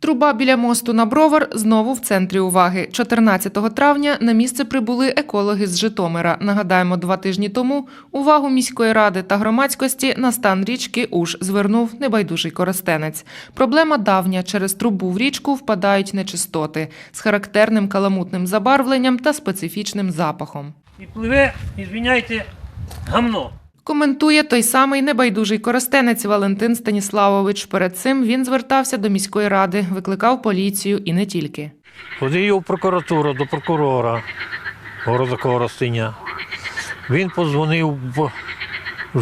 Труба біля мосту на Бровар знову в центрі уваги. 14 травня на місце прибули екологи з Житомира. Нагадаємо, два тижні тому увагу міської ради та громадськості на стан річки Уж звернув небайдужий коростенець. Проблема давня. Через трубу в річку впадають нечистоти з характерним каламутним забарвленням та специфічним запахом. І пливе, і гамно. Коментує той самий небайдужий коростенець Валентин Станіславович. Перед цим він звертався до міської ради, викликав поліцію і не тільки. Ходив в прокуратуру до прокурора города Коростеня. Він подзвонив в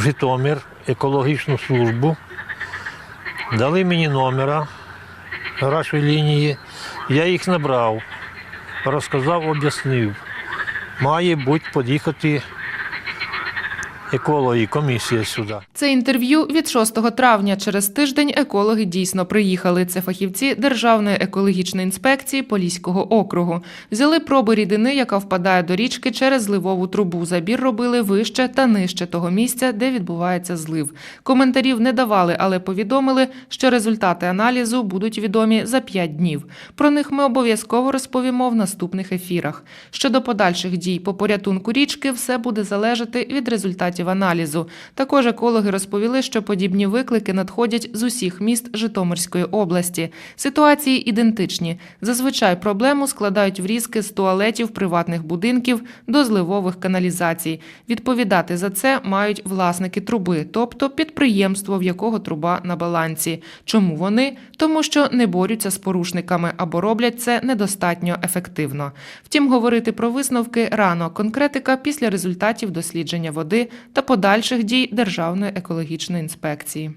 Житомир, екологічну службу. Дали мені номера гарячої лінії. Я їх набрав, розказав, об'яснив. Має бути під'їхати екологи, комісія сюди. Це інтерв'ю від 6 травня. Через тиждень екологи дійсно приїхали. Це фахівці Державної екологічної інспекції Поліського округу. Взяли проби рідини, яка впадає до річки через зливову трубу. Забір робили вище та нижче того місця, де відбувається злив. Коментарів не давали, але повідомили, що результати аналізу будуть відомі за 5 днів. Про них ми обов'язково розповімо в наступних ефірах. Щодо подальших дій по порятунку річки, все буде залежати від результатів аналізу. Також екологи розповіли, що подібні виклики надходять з усіх міст Житомирської області. Ситуації ідентичні. Зазвичай проблему складають врізки з туалетів приватних будинків до зливових каналізацій. Відповідати за це мають власники труби, тобто підприємство, в якого труба на балансі. Чому вони? Тому що не борються з порушниками або роблять це недостатньо ефективно. Втім, говорити про висновки рано конкретика після результатів дослідження води та подальших дій Державної екологічної інспекції.